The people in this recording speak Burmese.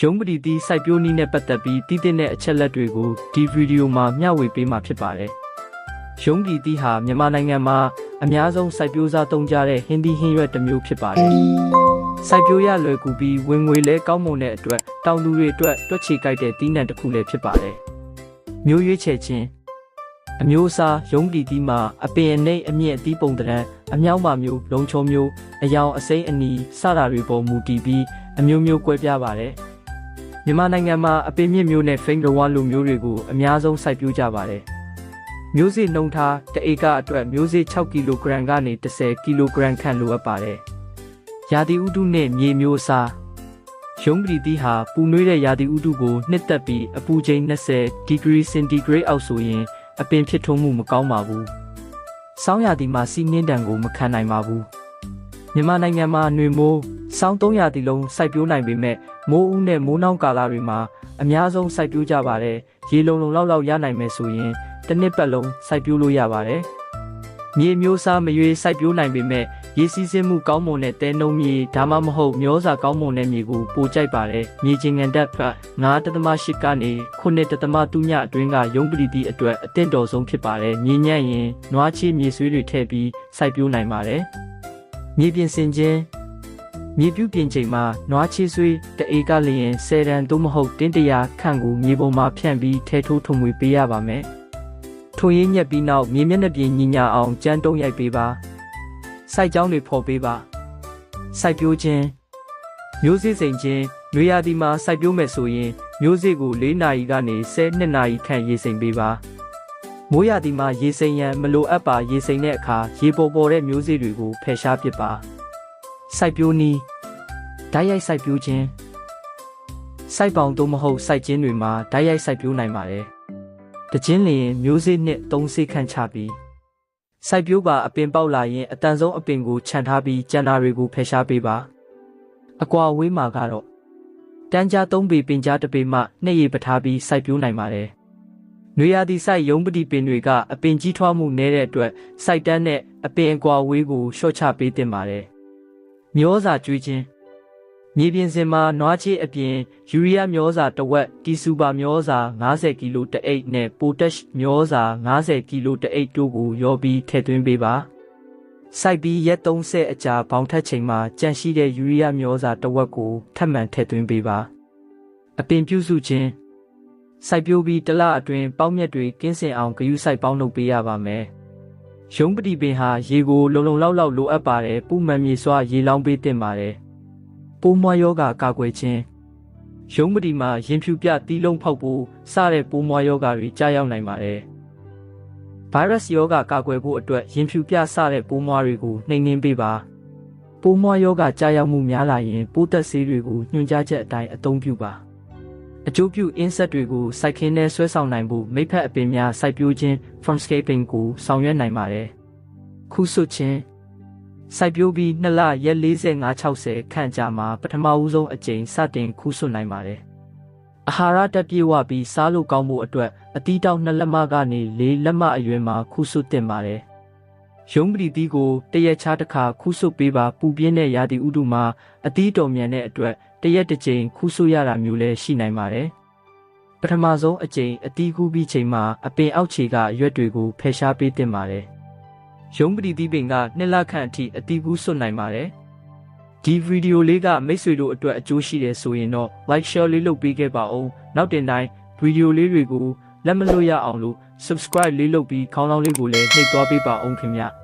ရုံးပတိတီစိုက်ပျိုးနည်းနဲ့ပတ်သက်ပြီးတည်တဲ့အချက်လက်တွေကိုဒီဗီဒီယိုမှာမျှဝေပေးမှာဖြစ်ပါတယ်။ရုံးပတိတီဟာမြန်မာနိုင်ငံမှာအများဆုံးစိုက်ပျိုးစားသုံးကြတဲ့ဟင်းသီးဟင်းရွက်တစ်မျိုးဖြစ်ပါတယ်။စိုက်ပျိုးရလွယ်ကူပြီးဝင်ငွေလဲကောင်းမွန်တဲ့အတွက်တောင်သူတွေအတွက်တွက်ချေကြိုက်တဲ့တီးနှံတစ်ခုလည်းဖြစ်ပါတယ်။မျိုးရွေးချယ်ခြင်းအမျိုးအစားရုံးပတိတီမှာအပင်အနှိမ့်အမြင့်အသီးပုံတရံအမြောက်မမျိုးလုံချုံမျိုးအယောင်အစိမ့်အနီစတာတွေပေါ်မူတည်ပြီးအမျိုးမျိုးကွဲပြားပါတယ်။ မြန်မာနိုင်ငံမှာအပင်မြင့်မျိုးနဲ့ဖိန်းကဝါလိုမျိုးတွေကိုအများဆုံးစိုက်ပျိုးကြပါတယ်။မျိုးစေ့နှုံထားတဧကအတွက်မျိုးစေ့6ကီလိုဂရမ်ကနေ10ကီလိုဂရမ်ခန့်လိုအပ်ပါတယ်။ရာသီဥတုနဲ့မြေမျိုးအစားရုံးပတိတီဟာပူနွေးတဲ့ရာသီဥတုကိုနှစ်သက်ပြီးအပူချိန်20ဒီဂရီစင်တီဂရိတ်အောက်ဆိုရင်အပင်ဖြစ်ထွန်းမှုမကောင်းပါဘူး။ဆောင်းရာသီမှာစီးနှင်းတံကိုမခံနိုင်ပါဘူး။ မြန်မာနိုင်ငံမှာຫນွေမိုးဆောင်း300တီလုံးစိုက်ပျိုးနိုင်ပေမဲ့မိုးဦးနဲ့မိုးနှောင်းကာလတွေမှာအများဆုံးစိုက်ပျိုးကြပါတယ်။ရေလုံလုံလောက်လောက်ရနိုင်မယ်ဆိုရင်တစ်နှစ်ပတ်လုံးစိုက်ပျိုးလို့ရပါတယ်။မြေမျိုးစားမရွေးစိုက်ပျိုးနိုင်ပေမဲ့ရေစီးဆင်းမှုကောင်းမွန်တဲ့တဲနှုံမြေဒါမှမဟုတ်မျောစာကောင်းမွန်တဲ့မြေကိုပိုကြိုက်ပါတယ်။မြေချင်းငံတက်ဖတ်9.8ကနေ9.3ညအတွင်းကရုံးပတိတီအတွက်အသင့်တော်ဆုံးဖြစ်ပါတယ်။မြေညံ့ရင်နွားချီမြေဆွေးတွေထည့်ပြီးစိုက်ပျိုးနိုင်ပါတယ်။ မြေပြင်စင်ခြင်းမြေပြုတ်ပြင်ချိန်မှာနွားချီဆွေးတအေကလျင်10ရန်သို့မဟုတ်တင်းတရာခန့်ကိုမြေပေါ်မှာဖြန့်ပြီးထဲထိုးထုံမွေပေးရပါမယ်။ထိုရင်းညက်ပြီးနောက်မြေမျက်နှာပြင်ညီညာအောင်ကြမ်းတုံးရိုက်ပေးပါ။စိုက်ကြောင်းတွေဖော်ပေးပါ။စိုက်ပျိုးခြင်းမျိုးစေ့စိန်ခြင်းနွေရာသီမှာစိုက်ပျိုးမယ်ဆိုရင်မျိုးစေ့ကို၄နာရီကနေ12နာရီခန့်ရေစိမ်ပေးပါ။ မိုးရာသီမှာရေစိမ်ရန်မလိုအပ်ပါရေစိမ်တဲ့အခါရေပေါ်ပေါ်တဲ့မျိုးစေ့တွေကိုဖယ်ရှားပစ်ပါ။စိုက်ပျိုးနည်းဓာတ်ရိုက်စိုက်ပျိုးခြင်းစိုက်ပေါင်သို့မဟုတ်စိုက်ခြင်းတွေမှာဓာတ်ရိုက်စိုက်ပျိုးနိုင်ပါတယ်။တခြင်းလျင်မျိုးစေ့နှစ်၃စေ့ခန့်ချပြီးစိုက်ပျိုးပါအပင်ပေါက်လာရင်အတန်ဆုံးအပင်ကိုခြံထားပြီးကြံတာတွေကိုဖယ်ရှားပေးပါ။အကွာအဝေးမှာကတော့တန်းကြား၃ပေပင်ကြားတစ်ပေမှနှစ်ရေပထားပြီးစိုက်ပျိုးနိုင်ပါတယ်။ နွေရာသီစိုက်ရုံးပတိပင်တွေကအပင်ကြီးထွားမှုနည်းတဲ့အတွက်စိုက်တန်းနဲ့အပင်အကွာအဝေးကိုလျှော့ချပေးတင်ပါတယ်။မျောစာကျွေးခြင်းမြေပြင်စင်မှာနွားချေးအပြင်ယူရီးယားမျောစာတစ်ဝက်တီစူပါမျောစာ90ကီလိုတအိတ်နဲ့ပိုတက်မျောစာ90ကီလိုတအိတ်တို့ကိုရောပြီးထည့်သွင်းပေးပါစိုက်ပြီးရက်30အကြာဘောင်ထက်ချိန်မှာကြန့်ရှိတဲ့ယူရီးယားမျောစာတစ်ဝက်ကိုထပ်မံထည့်သွင်းပေးပါအပင်ပြုစုခြင်း စိုက်ပျိုးပြီးတစ်လအတွင်းပေါင်းမြက်တွေကင်းစင်အောင်ဂရုစိုက်ပေါင်းလုပ်ပေးရပါမယ်ရုံးပတိပင်ဟာရေကိုလုံလုံလောက်လောက်လိုအပ်ပါတယ်ပူမှန်မြေစွာရေလောင်းပေးတင်ပါတယ်ပိုးမွှားယောဂကာကွယ်ခြင်းရုံးပတိမှာရင်ဖြူပြတီးလုံးဖောက်ဖို့စတဲ့ပိုးမွှားယောဂတွေကြားရောက်နိုင်ပါတယ်။ဗိုင်းရပ်စ်ယောဂကာကွယ်ဖို့အတွက်ရင်ဖြူပြစတဲ့ပိုးမွှားတွေကိုနှိမ်နင်းပေးပါ။ပိုးမွှားယောဂကြားရောက်မှုများလာရင်ပိုးသက်ဆေးတွေကိုညွှန်ကြားချက်အတိုင်းအသုံးပြုပါ။ အကျိုးပြုအင်းဆက်တွေကိုစိုက်ခင်းနဲ့ဆွဲဆောင်နိုင်ဖို့မိဖက်အပင်များစိုက်ပျိုးခြင်း farmscaping ကိုဆောင်ရွက်နိုင်ပါတယ်။ခုဆွချင်းစိုက်ပျိုးပြီး2လရက်45-60ခန့်ကြာမှာပထမဦးဆုံးအကြိမ်စတင်ခူးဆွနိုင်ပါတယ်။အာဟာရတက်ပြေဝပြီးစားလို့ကောင်းဖို့အတွက်အတီးတောက်2လက်မကနေ4လက်မအရွယ်မှာခူးဆွတင်ပါတယ်။ ရုံးပတိတီးကိုတရက်ခြားတစ်ခါခူးဆွပေးပါပူပြင်းတဲ့ရာသီဥတုမှာအတီးတော်မြန်တဲ့အတွက်တရက်တစ်ကြိမ်ခူးဆွရတာမျိုးလည်းရှိနိုင်ပါတယ်။ပထမဆုံးအကြိမ်အတီးကူးပြီးချိန်မှာအပင်အောက်ခြေကရွက်တွေကိုဖယ်ရှားပေးတင်ပါတယ်။ရုံးပတိသီးပင်ကနှစ်လခန့်အထိအတီးဘူးစွတ်နိုင်ပါတယ်။ဒီဗီဒီယိုလေးကမိတ်ဆွေတို့အတွက်အကျိုးရှိတယ်ဆိုရင်တော့ like share လေးလုပ်ပေးခဲ့ပါဦး။နောက်တင်တိုင်းဗီဒီယိုလေးတွေကိုလက်မလွတ်ရအောင်လို့ subscribe လေးလုပ်ပြီးခေါင်းလောင်းလေးကိုလည်းနှိပ်သွားပေးပါအောင်ခင်ဗျ။